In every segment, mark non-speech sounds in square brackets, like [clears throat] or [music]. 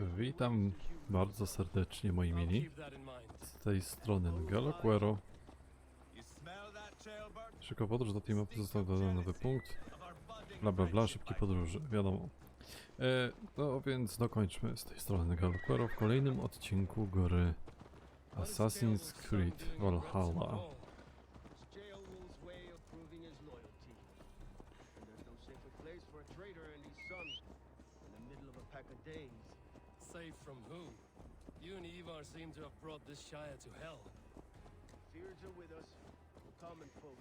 Witam bardzo serdecznie moi mili. Z tej strony Ngalo Quero. You smell that, Trailbird? Szybka podróż do tej mapy został dodany nowy punkt. Bla bla bla, szybkie podróże, wiadomo. E, no więc dokończmy z tej strony Ngalo Quero w kolejnym odcinku gry Assassin's Creed Valhalla. It's Jaelwul's way of proving his loyalty. And there's no safer place for a traitor and his son in the middle of a pack of Danes. Safe from who? Ivar seem to have brought this Shire to hell. Fears are with us, common folk.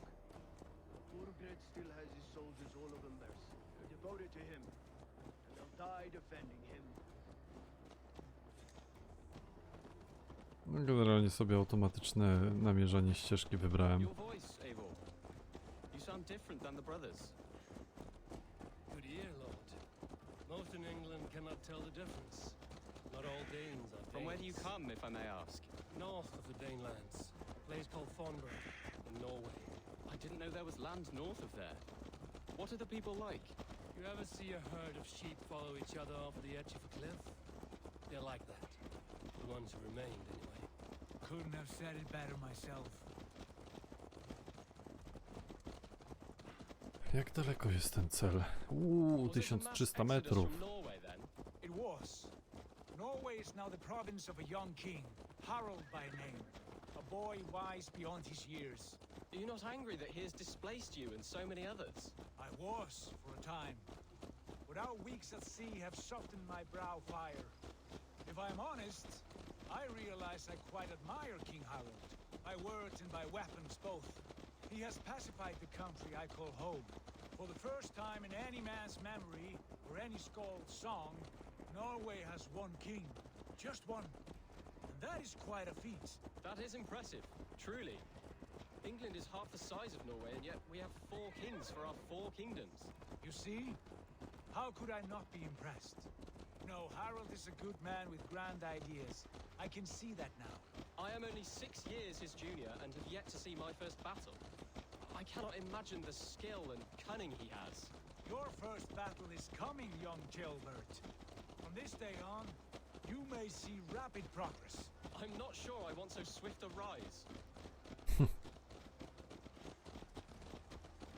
Thorgred still has his soldiers all over mercy. They're devoted to him, and they'll die defending him. No, generalnie sobie automatyczne namierzanie ścieżki wybrałem. Your voice, Eivor. You sound different than the brothers. Good year, Lord. Most in England cannot tell the difference. Not all Danes are From where do you come, if I may ask? North of the Danelands. A place called Thornburg in Norway. I didn't know there was land north of there. What are the people like? You ever see a herd of sheep follow each other off the edge of a cliff? They're like that. The ones who remained, anyway. Couldn't have said it better myself. Jak daleko jest ten cel? Uuu, Was it a mass 1300 exodus metrów. From Norway, then? It was. Norway is now the province of a young king, Harold by name. A boy wise beyond his years. Are you not angry that he has displaced you and so many others? I was, for a time. But our weeks at sea have softened my brow fire. If I am honest, I realize I quite admire King Harold. By words and by weapons both. He has pacified the country I call home. For the first time in any man's memory, or any skald's song, Norway has one king. Just one. And that is quite a feat. That is impressive, truly. England is half the size of Norway, and yet we have four kings for our four kingdoms. You see? How could I not be impressed? No, Harold is a good man with grand ideas. I can see that now. I am only six years his junior and have yet to see my first battle. I cannot imagine the skill and cunning he has. Your first battle is coming, young Gilbert. From this day on, you may see rapid progress. I'm not sure I want so swift a rise.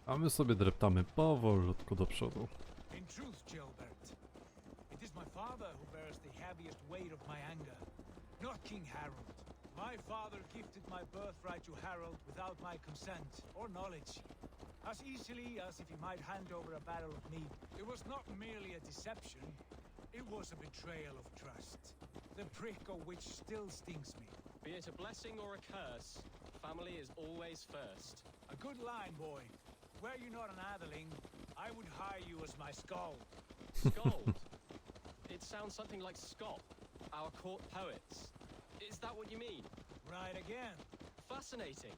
A my sobie dreptamy powolutku do przodu. In truth, Gilbert, it is my father who bears the heaviest weight of my anger, not King Harold. My father gifted my birthright to Harold without my consent or knowledge. As easily as if he might hand over a barrel of meat. It was not merely a deception, it was a betrayal of trust. The prick of which still stings me. Be it a blessing or a curse, family is always first. A good line, boy. Were you not an Atheling, I would hire you as my skull. Scold. [laughs] it sounds something like Scott, our court poets. Is that what you mean? Right again. Fascinating.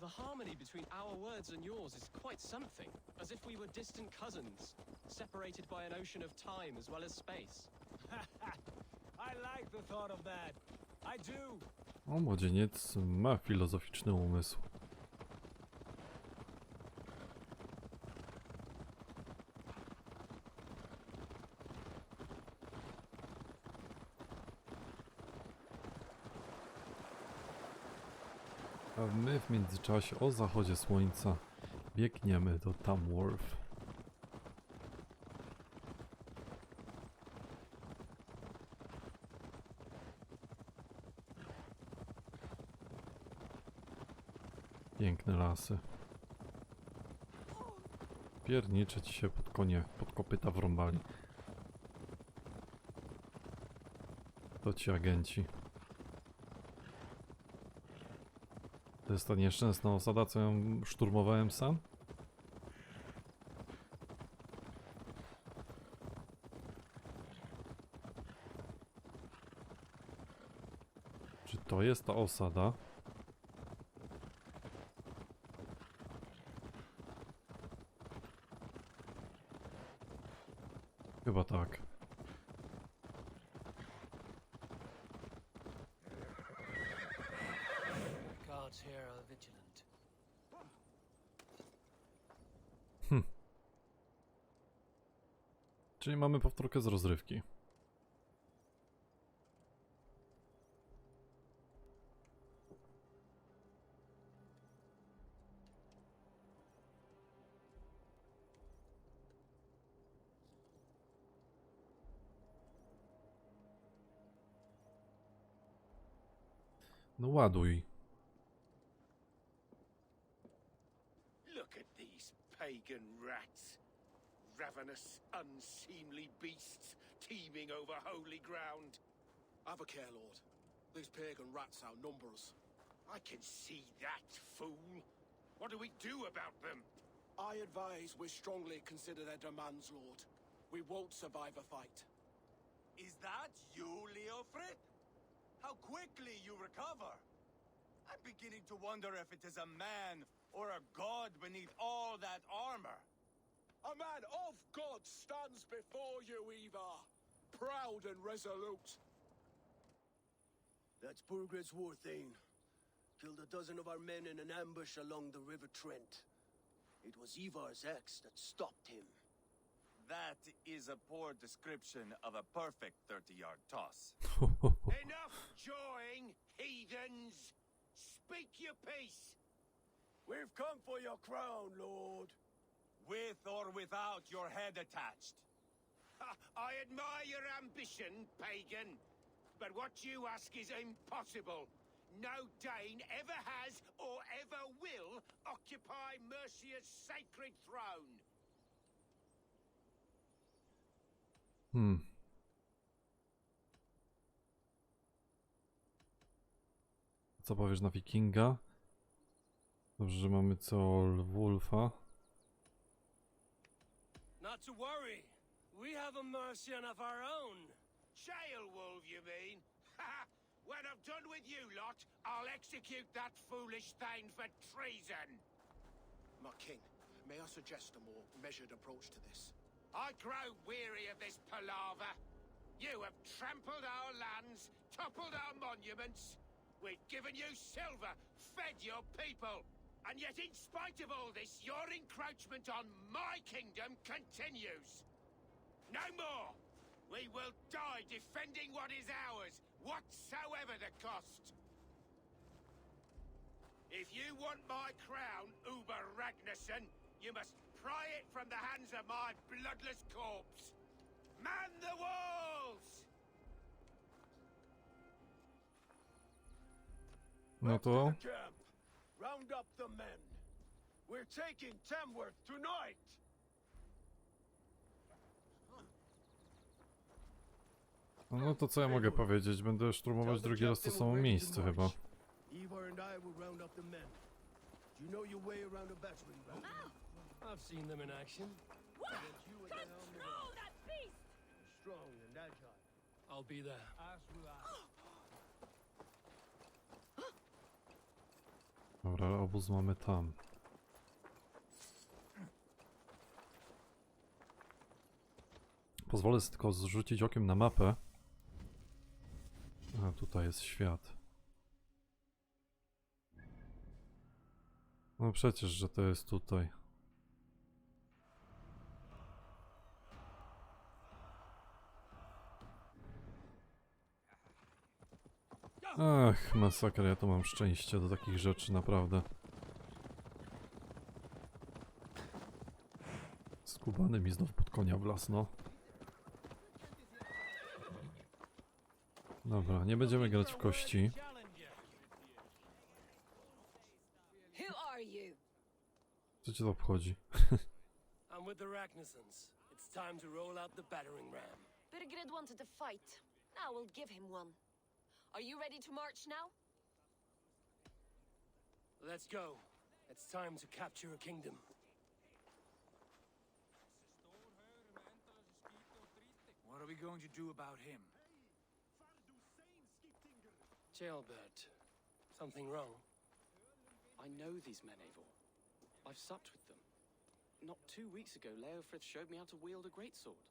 The harmony between our words and yours is quite something. As if we were distant cousins, separated by an ocean of time as well as space. [laughs] I like the thought of that. I do. O, młodzieniec ma filozoficzny umysł. A my w międzyczasie o zachodzie słońca biegniemy do Tamworth. Piękne lasy. Piernicze ci się pod konie, pod kopyta wrąbali. To ci agenci. To jest ta nieszczęsna osada, co ją szturmowałem sam? Czy to jest ta osada? Czyli mamy powtórkę z rozrywki. No ładuj. Look at these pagan rats. Ravenous, unseemly beasts teeming over holy ground. Have a care, Lord. These pagan rats outnumber us. I can see that, fool. What do we do about them? I advise we strongly consider their demands, Lord. We won't survive a fight. Is that you, Leofrid? How quickly you recover! I'm beginning to wonder if it is a man or a god beneath all that armor. A man of God stands before you, Eva. Proud and resolute. That's Burgred's war thane. Killed a dozen of our men in an ambush along the River Trent. It was Ivar's axe that stopped him. That is a poor description of a perfect 30 yard toss. [laughs] Enough jawing, heathens! Speak your piece! We've come for your crown, Lord. With or without your head attached. I admire your ambition, pagan. But what you ask is impossible. No Dane ever has or ever will occupy Mercia's sacred throne. Hmm. Co powiesz na wikinga? Dobrze, że mamy co Wolfa. Not to worry. We have a Mercian of our own. Wolf, you mean? Ha! when I'm done with you lot, I'll execute that foolish thing for treason. My king, may I suggest a more measured approach to this? I grow weary of this palaver. You have trampled our lands, toppled our monuments. We've given you silver, fed your people. And yet, in spite of all this, your encroachment on my kingdom continues. No more! We will die defending what is ours, whatsoever the cost. If you want my crown, Uber Ragnarsson, you must pry it from the hands of my bloodless corpse. Man the walls! No to. Round up the men. We're taking Tamworth tonight. No to co ja mogę powiedzieć? Będę szturmować drugi raz to samo miejsce chyba. Ivar and I will round up the men. Do you know your way around a battery ram? I've seen them in action. Get you at the helm of that beast! strong and agile. I'll be there. As will I. Dobra, obóz mamy tam. Pozwolę sobie tylko zrzucić okiem na mapę. A tutaj jest świat. No przecież, że to jest tutaj. Ach, masakra, ja to mam szczęście do takich rzeczy, naprawdę. Skubany mi znów pod konia wlasno. Dobra, nie będziemy grać w kości. Co cię to obchodzi? I'm with the Ragnarsons. It's time to roll out the battering ram. Birgrid wanted to fight. Now we'll give him one. Are you ready to march now? Let's go. It's time to capture a kingdom. What are we going to do about him? Jailbird. Something wrong? I know these men, Eivor. I've supped with them. Not two weeks ago, Leofrith showed me how to wield a greatsword.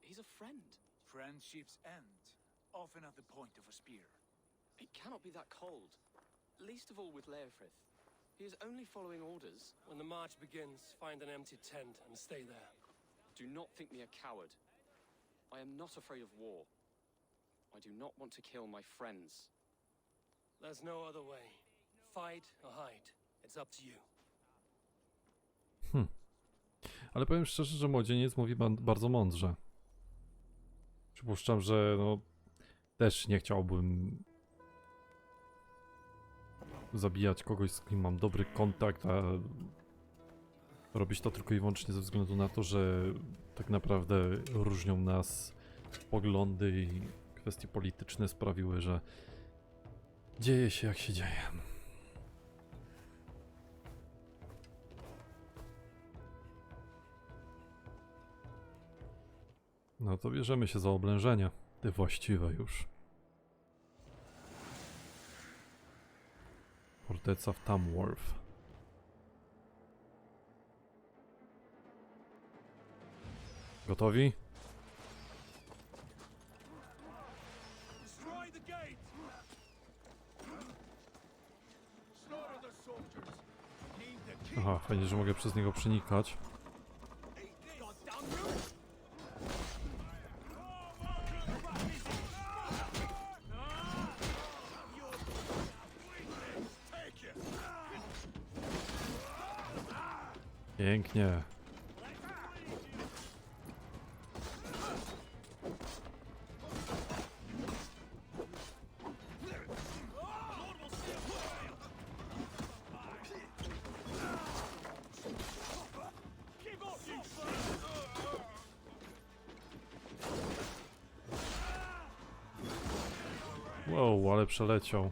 He's a friend. Friendships end, often at the point of a spear. It cannot be that cold. Least of all with Leofrith. He is only following orders. When the march begins, find an empty tent and stay there. Do not think me a coward. I am not afraid of war. I do not want to kill my friends. There's no other way. Fight or hide. It's up to you. Ale powiem szczerze, że młodzieniec mówi ba- bardzo mądrze. Przypuszczam, że no też nie chciałbym zabijać kogoś, z kim mam dobry kontakt, a robić to tylko i wyłącznie ze względu na to, że tak naprawdę różnią nas poglądy i kwestie polityczne sprawiły, że dzieje się jak się dzieje. No to bierzemy się za oblężenie. Te właściwe już. Forteca w Tamworth. Gotowi? Aha, fajnie, że mogę przez niego przenikać. Pięknie. Wow, ale przeleciał.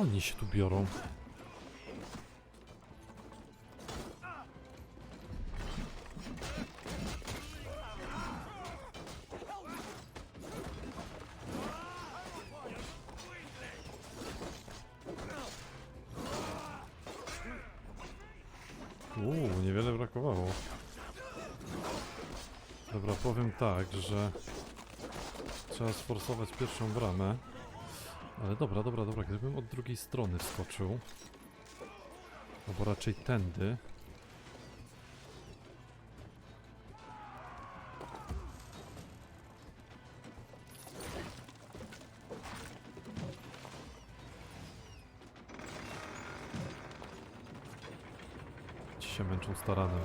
Oni się tu biorą? Uuu, niewiele brakowało. Dobra, powiem tak, że trzeba sforsować pierwszą bramę. Ale dobra, dobra, dobra, gdybym od drugiej strony wskoczył, albo raczej tędy. Się męczą staranem.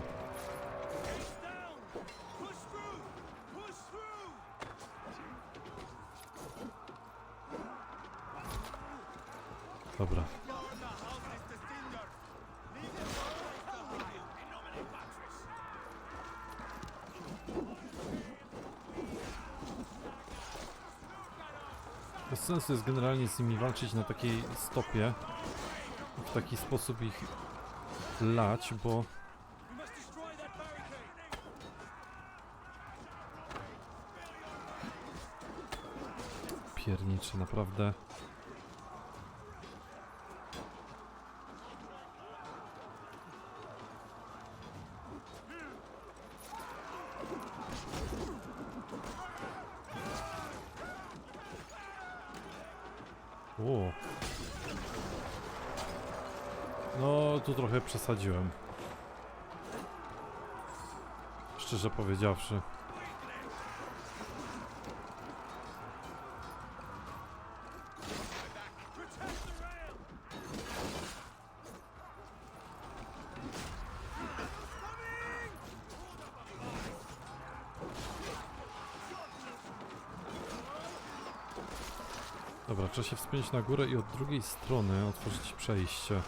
Dobra. Bez sensu jest generalnie z nimi walczyć na takiej stopie. W taki sposób ich lać, bo pierniczy naprawdę. No, tu trochę przesadziłem. Szczerze powiedziawszy. Trzeba się wspiąć na górę i od drugiej strony otworzyć przejście.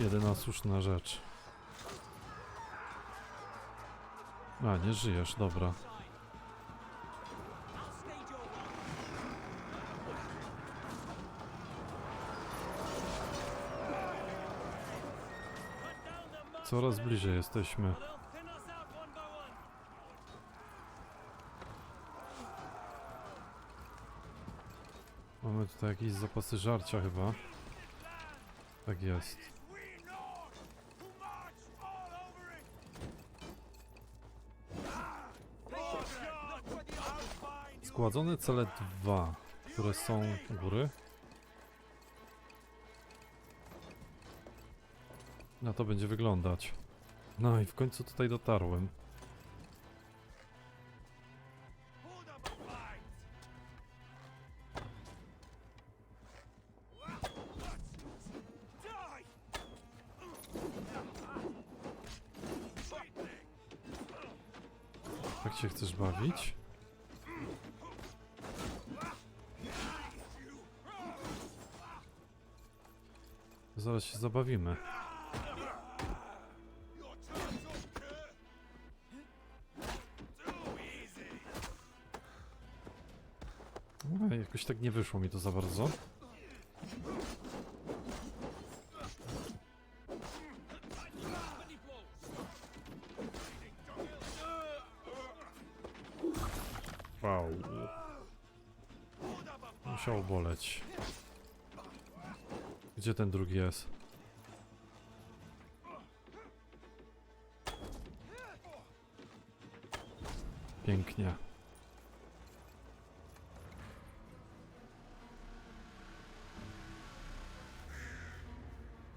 Jedyna słuszna rzecz. A, nie żyjesz, dobra. Coraz bliżej jesteśmy. Mamy tutaj jakieś zapasy żarcia chyba. Tak jest. Zgładzone cele 2, które są u góry. Na to będzie wyglądać. No i w końcu tutaj dotarłem. Zaraz się zabawimy. Jakoś tak nie wyszło mi to za bardzo. Ten drugi jest? Pięknie.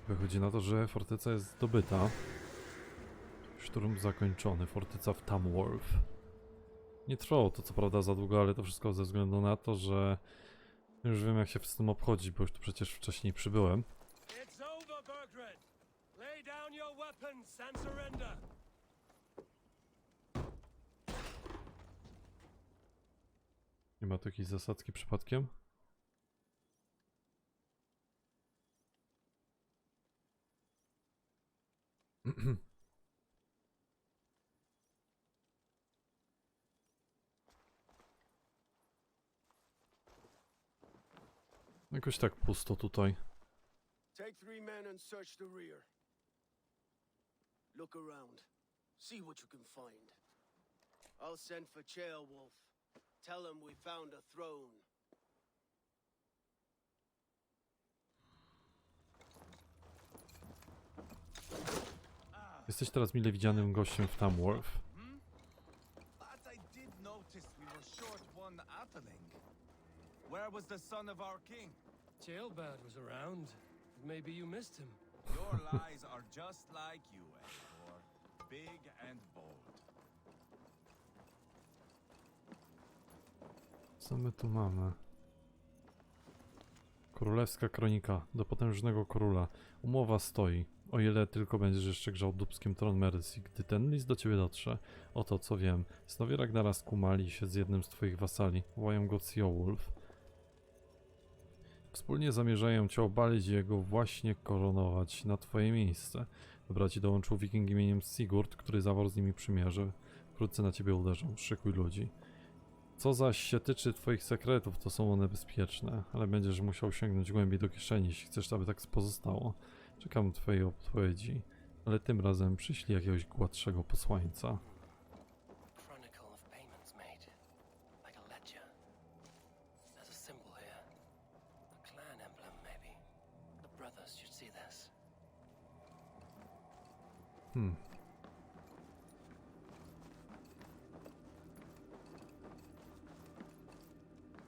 Wychodzi na to, że forteca jest zdobyta. Szturm zakończony. Forteca w Tamworth. Nie trwało to co prawda za długo, ale to wszystko ze względu na to, że już wiem jak się z tym obchodzić, bo już tu przecież wcześniej przybyłem. Nie ma tu jakiejś zasadzki przypadkiem? [clears throat] Jakoś tak pusto tutaj. Take three men and search the rear. Look around. See what you can find. I'll send for. Tell him we found a throne. Jesteś teraz mile widzianym gościem w Tamworth. But I did notice we were short one Atling. Where was the son of our king? Jailbird was around. Maybe you missed him. Your lies are just like you, Eivor. Big and bold. Co my tu mamy? Królewska kronika do potężnego króla. Umowa stoi. O ile tylko będziesz jeszcze grzał dubskim tron Mercy, gdy ten list do ciebie dotrze. Oto co wiem. Synowie Ragnara skumali się z jednym z twoich wasali. Wołają go Ceolwulf. Wspólnie zamierzają cię obalić i jego właśnie koronować na twoje miejsce. Do braci dołączył wiking imieniem Sigurd, który zawarł z nimi przymierze. Wkrótce na ciebie uderzą. Szykuj ludzi. Co zaś się tyczy twoich sekretów, to są one bezpieczne, ale będziesz musiał sięgnąć głębiej do kieszeni, jeśli chcesz, aby tak pozostało. Czekam twojej odpowiedzi, ale tym razem przyślij jakiegoś gładszego posłańca. Hmm.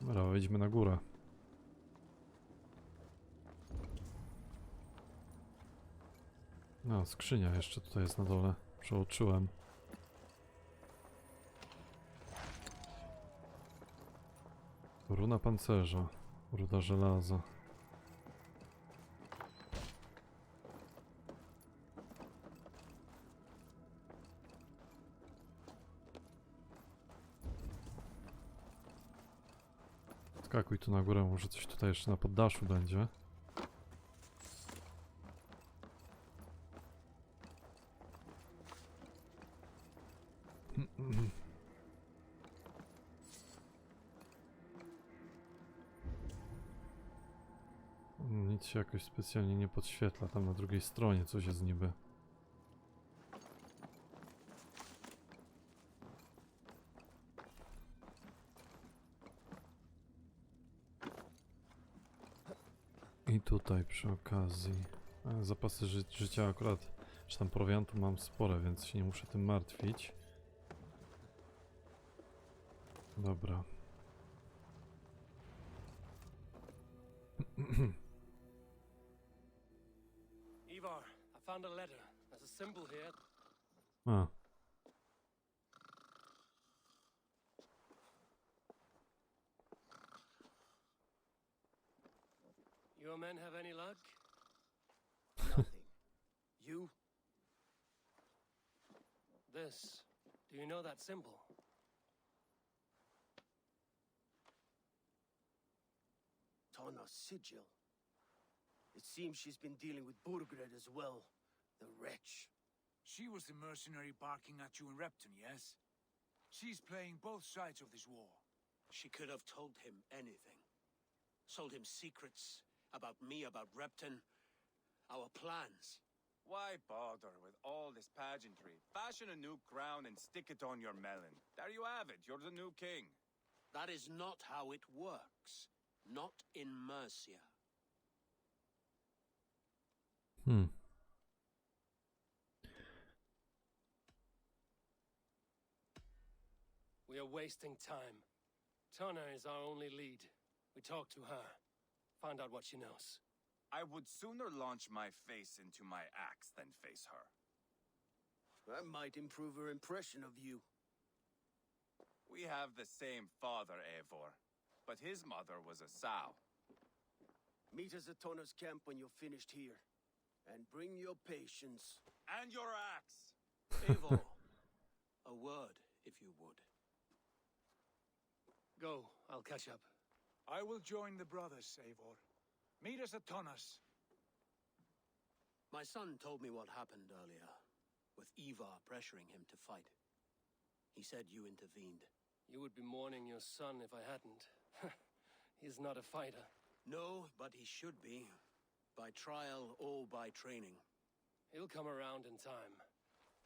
Dobra, wejdźmy na górę. No, skrzynia jeszcze tutaj jest na dole. Przeoczyłem. Runa pancerza. Ruda żelaza. Skakuj tu na górę, może coś tutaj jeszcze na poddaszu będzie. Nic się jakoś specjalnie nie podświetla, tam na drugiej stronie coś jest niby. tutaj przy okazji. E, zapasy ży życia akurat, czy tam prowiantu mam spore, więc się nie muszę tym martwić. Dobra. Ivar, I found a letter. There's a symbol here. Your men have any luck? [laughs] Nothing. you? This. Do you know that symbol? Tana's sigil. It seems she's been dealing with Burgred as well. The wretch. She was the mercenary barking at you in Repton, yes? She's playing both sides of this war. She could have told him anything. Sold him secrets about me, about Repton, our plans. Why bother with all this pageantry? Fashion a new crown and stick it on your melon. There you have it. You're the new king. That is not how it works. Not in Mercia. hmm. We are wasting time. Tana is our only lead. We talk to her. Find out what she knows. I would sooner launch my face into my axe than face her. That might improve her impression of you. We have the same father, Eivor, but his mother was a sow. Meet us at Tana's camp when you're finished here. And bring your patience. And your axe! Eivor, a word, if you would. Go, I'll catch up. I will join the brothers, Eivor. Meet us at Tonas. My son told me what happened earlier, with Ivar pressuring him to fight. He said you intervened. You would be mourning your son if I hadn't. [laughs] He's not a fighter. No, but he should be. By trial or by training. He'll come around in time.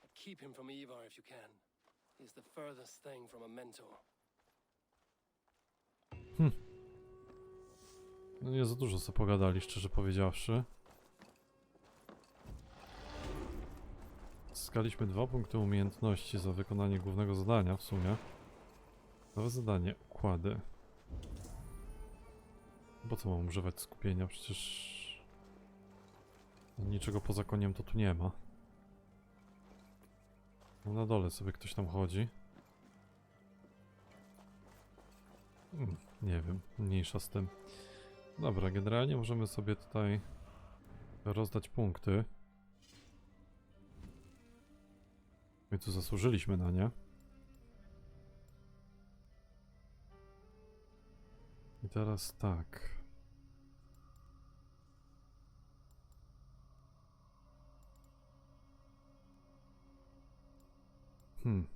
But keep him from Ivar if you can. He's the furthest thing from a mentor. Hmm. No nie za dużo sobie pogadali, szczerze powiedziawszy. Zyskaliśmy dwa punkty umiejętności za wykonanie głównego zadania w sumie. Nowe zadanie, układy. Po co mam używać skupienia? Przecież... Niczego poza koniem to tu nie ma. No na dole sobie ktoś tam chodzi. Hmm, nie wiem, mniejsza z tym. Dobra, generalnie możemy sobie tutaj rozdać punkty. My tu zasłużyliśmy na nie. I teraz tak. Hmm.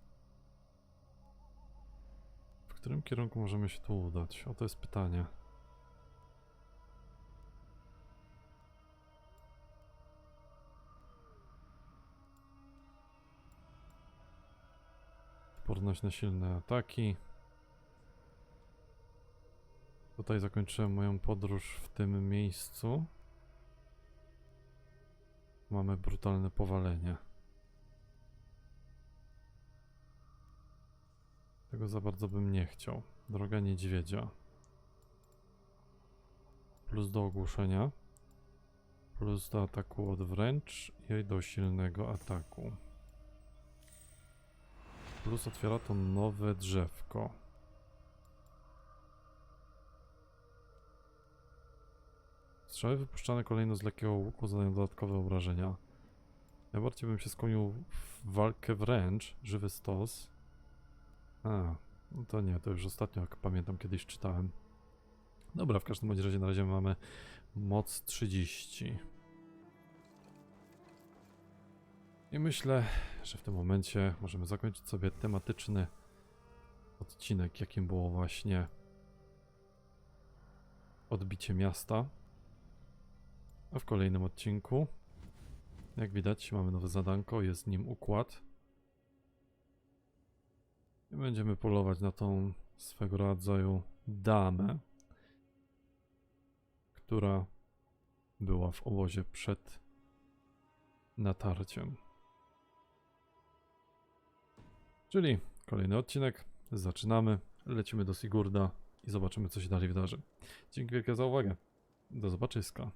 W którym kierunku możemy się tu udać? O to jest pytanie. Odporność na silne ataki. Tutaj zakończyłem moją podróż w tym miejscu. Mamy brutalne powalenie. Tego za bardzo bym nie chciał. Droga niedźwiedzia. Plus do ogłuszenia. Plus do ataku od wręcz i do silnego ataku. Plus otwiera to nowe drzewko. Strzały wypuszczane kolejno z lekkiego łuku zadają dodatkowe obrażenia. Najbardziej bym się skłonił w walkę wręcz, żywy stos. A, no to nie, to już ostatnio, jak pamiętam, kiedyś czytałem. Dobra, w każdym razie na razie mamy moc 30. I myślę, że w tym momencie możemy zakończyć sobie tematyczny odcinek, jakim było właśnie odbicie miasta. A w kolejnym odcinku, jak widać, mamy nowe zadanko, jest nim układ. I będziemy polować na tą swego rodzaju damę, która była w obozie przed natarciem. Czyli kolejny odcinek. Zaczynamy. Lecimy do Sigurda i zobaczymy, co się dalej wydarzy. Dzięki wielkie za uwagę. Do zobaczyska.